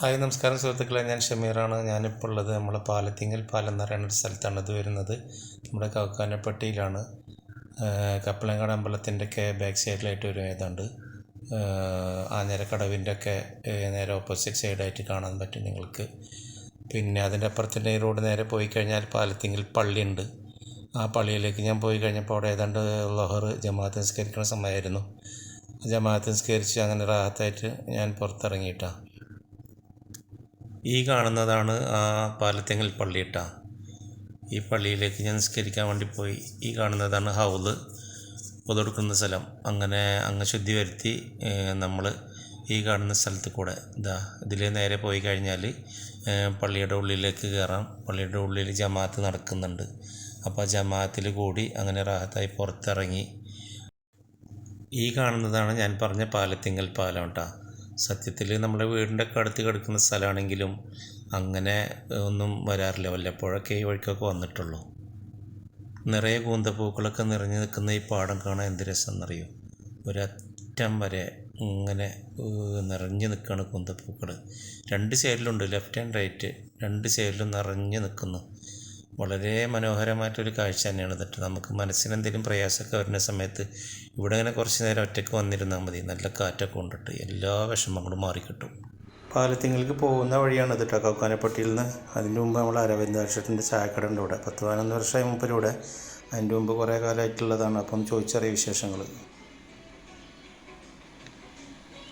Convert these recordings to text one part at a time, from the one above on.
Hi നമസ്കാരം സുഹൃത്തുക്കളെ. ഞാൻ ഷമീറാണ്. ഞാനിപ്പോൾ ഉള്ളത് നമ്മളെ പാലത്തിങ്ങൽ പാലം എന്ന് പറയുന്ന ഒരു സ്ഥലത്താണ്. ഇത് വരുന്നത് നമ്മുടെ കൗക്കാനപ്പട്ടിയിലാണ്. കപ്പളങ്ങാട് അമ്പലത്തിന്റെ ഒക്കെ ബാക്ക് സൈഡിലായിട്ട് വരും ഏതാണ്ട് ആഞ്ഞരക്കടവിന്റെ ഒക്കെ നേരെ ഓപ്പോസിറ്റ് സൈഡായിട്ട് കാണാൻ പറ്റും നിങ്ങൾക്ക്. പിന്നെ അതിന്റെ അപ്പുറത്തിന്റെ ഈ റോഡ് നേരെ പോയി കഴിഞ്ഞാൽ പാലത്തിങ്ങൽ പള്ളിയുണ്ട് ആ പള്ളിയിലേക്ക് ഞാൻ പോയി കഴിഞ്ഞപ്പോൾ അവിടെ ഏതാണ്ട് ലൊഹർ ജമാഅത്ത് നിസ്കരിക്കുന്ന സമയമായിരുന്നു. ജമാഅത്ത് നിസ്കരിച്ച് അങ്ങനെ റാഹത്തായിട്ട് ഞാൻ പുറത്തിറങ്ങിയിട്ടാണ് ഈ കാണുന്നതാണ് ആ പാലത്തെങ്ങൽ പള്ളി കേട്ടോ ഈ പള്ളിയിലേക്ക് ഞാൻ നിസ്കരിക്കാൻ വേണ്ടി പോയി. ഈ കാണുന്നതാണ് ഹൗൽ പൊതുടുക്കുന്ന സ്ഥലം. അങ്ങനെ അങ്ങ് ശുദ്ധി വരുത്തി നമ്മൾ ഈ കാണുന്ന സ്ഥലത്ത് കൂടെ ഇതാ ഇതിൽ നേരെ പോയി കഴിഞ്ഞാൽ പള്ളിയുടെ ഉള്ളിലേക്ക് കയറാം പള്ളിയുടെ ഉള്ളിൽ ജമാഅത്ത് നടക്കുന്നുണ്ട്. അപ്പോൾ ജമാഅത്തിൽ കൂടി അങ്ങനെ റാഹത്തായി പുറത്തിറങ്ങി. ഈ കാണുന്നതാണ് ഞാൻ പറഞ്ഞ പാലത്തിങ്കൽ പാലം കേട്ടോ സത്യത്തിൽ നമ്മുടെ വീടിന്റെ ഒക്കെ അടുത്ത് കിടക്കുന്ന സ്ഥലമാണെങ്കിലും അങ്ങനെ ഒന്നും വരാറില്ല. വല്ലപ്പോഴൊക്കെ ഈ വഴിക്കൊക്കെ വന്നിട്ടുള്ളൂ. നിറയെ കൂന്തപ്പൂക്കളൊക്കെ നിറഞ്ഞു നിൽക്കുന്ന ഈ പാടം കാണാൻ എന്ത് രസമെന്നറിയോ? ഒരറ്റം വരെ ഇങ്ങനെ നിറഞ്ഞു നിൽക്കുകയാണ് കൂന്തപ്പൂക്കൾ രണ്ട് സൈഡിലുണ്ട് ലെഫ്റ്റ് ആൻഡ് റൈറ്റ്. രണ്ട് സൈഡിലും നിറഞ്ഞു നിൽക്കുന്നു. വളരെ മനോഹരമായിട്ടൊരു കാഴ്ച തന്നെയാണ് ഇതൊട്ട്. നമുക്ക് മനസ്സിന് എന്തെങ്കിലും പ്രയാസമൊക്കെ വരുന്ന സമയത്ത് ഇവിടെ ഇങ്ങനെ കുറച്ച് നേരം ഒറ്റയ്ക്ക് വന്നിരുന്നാൽ മതി. നല്ല കാറ്റൊക്കെ കൊണ്ടിട്ട് എല്ലാ വിഷമങ്ങളും മാറിക്കിട്ടും. പാലത്തിങ്ങൾക്ക് പോകുന്ന വഴിയാണ് ഇത് കേട്ടോ കൗക്കാനപ്പട്ടിയിൽ നിന്ന് അതിന്റെ മുമ്പ് നമ്മൾ അരവിന്ദാക്ഷത്തിന്റെ ചായക്കട ഉണ്ട് ഇവിടെ. പത്ത് പതിനൊന്ന് വർഷമായി മുമ്പിലൂടെ അതിന്റെ മുമ്പ് കുറേ കാലമായിട്ടുള്ളതാണ്. അപ്പം ചോദിച്ചറിയ വിശേഷങ്ങൾ.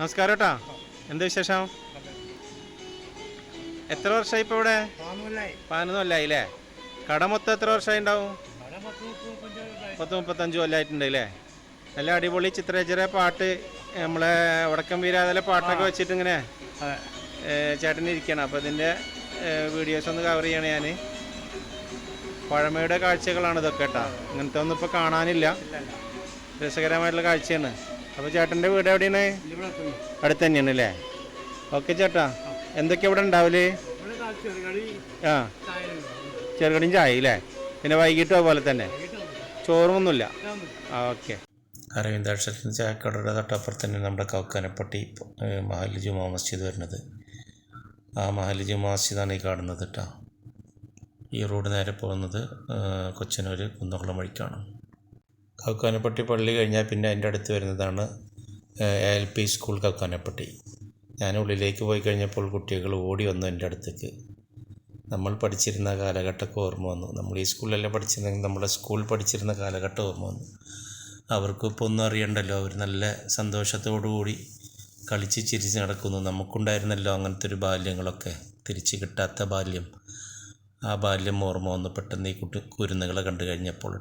നമസ്കാരം കേട്ടാ എന്ത് വിശേഷം? എത്ര വർഷമായി ഇപ്പോൾ ഇവിടെ? പതിനൊന്നും കൊല്ലായി. അല്ലേ കട മൊത്തം എത്ര വർഷമായി ഉണ്ടാവും പത്ത് മുപ്പത്തഞ്ച് കൊല്ലമായിട്ടുണ്ട് അല്ലേ നല്ല അടിപൊളി ചിത്രരചന പാട്ട് നമ്മളെ വടക്കം വീരാതലെ പാട്ടൊക്കെ വെച്ചിട്ട് ഇങ്ങനെ ചേട്ടൻ ഇരിക്കണം. അപ്പോൾ ഇതിന്റെ വീഡിയോസ് ഒന്ന് കവർ ചെയ്യണം ഞാൻ പഴമയുടെ കാഴ്ചകളാണ് ഇതൊക്കെ കേട്ടോ. ഇങ്ങനത്തെ ഒന്നും ഇപ്പോൾ കാണാനില്ല. രസകരമായിട്ടുള്ള കാഴ്ചയാണ്. അപ്പോൾ ചേട്ടന്റെ വീട് എവിടെയാണ്? അടുത്ത് തന്നെയാണ് അല്ലേ ഓക്കെ ചേട്ടാ. എന്തൊക്കെ ഇവിടെ ഉണ്ടാവില്ലേ ആ. ചെറുകടിയും ചായ അല്ലേ പിന്നെ വൈകിട്ടും അതുപോലെ തന്നെ. ചോറുമൊന്നുമില്ല. ആ ഓക്കെ. അരവിന്ദാക്ഷരത്തിന്റെ ചായക്കടയുടെ തൊട്ടപ്പുറത്ത് തന്നെ നമ്മുടെ കൗക്കാനപ്പട്ടി മഹൽ ജുമാ മസ്ജിദ് വരുന്നത്. ആ മഹൽ ജുമാ മസ്ജിദാണ് ഈ കാണുന്നത് കേട്ടോ ഈ റോഡ് നേരെ പോകുന്നത് കൊച്ചനൂർ കുന്നകുളം വഴിക്കാണ്. കൗക്കാനപ്പട്ടി പള്ളി കഴിഞ്ഞാൽ പിന്നെ അതിന്റെ അടുത്ത് വരുന്നതാണ് എൽ പി സ്കൂൾ കൗക്കാനപ്പട്ടി. ഞാൻ ഉള്ളിലേക്ക് പോയി കഴിഞ്ഞപ്പോൾ കുട്ടികൾ ഓടി വന്നു എന്റെ അടുത്തേക്ക്. നമ്മൾ പഠിച്ചിരുന്ന കാലഘട്ടമൊക്കെ ഓർമ്മ വന്നു. നമ്മൾ ഈ സ്കൂളിലല്ല പഠിച്ചിരുന്നെങ്കിൽ നമ്മുടെ സ്കൂൾ പഠിച്ചിരുന്ന കാലഘട്ടം ഓർമ്മ വന്നു. അവർക്കും ഇപ്പോൾ ഒന്നും അറിയണ്ടല്ലോ. അവർ നല്ല സന്തോഷത്തോടു കൂടി കളിച്ച് ചിരിച്ച് നടക്കുന്നു. നമുക്കുണ്ടായിരുന്നല്ലോ അങ്ങനത്തെ ഒരു ബാല്യങ്ങളൊക്കെ. തിരിച്ച് കിട്ടാത്ത ബാല്യം. ആ ബാല്യം ഓർമ്മ വന്നു. പെട്ടെന്ന് ഈ കുട്ടി കുരുന്നുകളെ കണ്ടു കഴിഞ്ഞപ്പോൾ.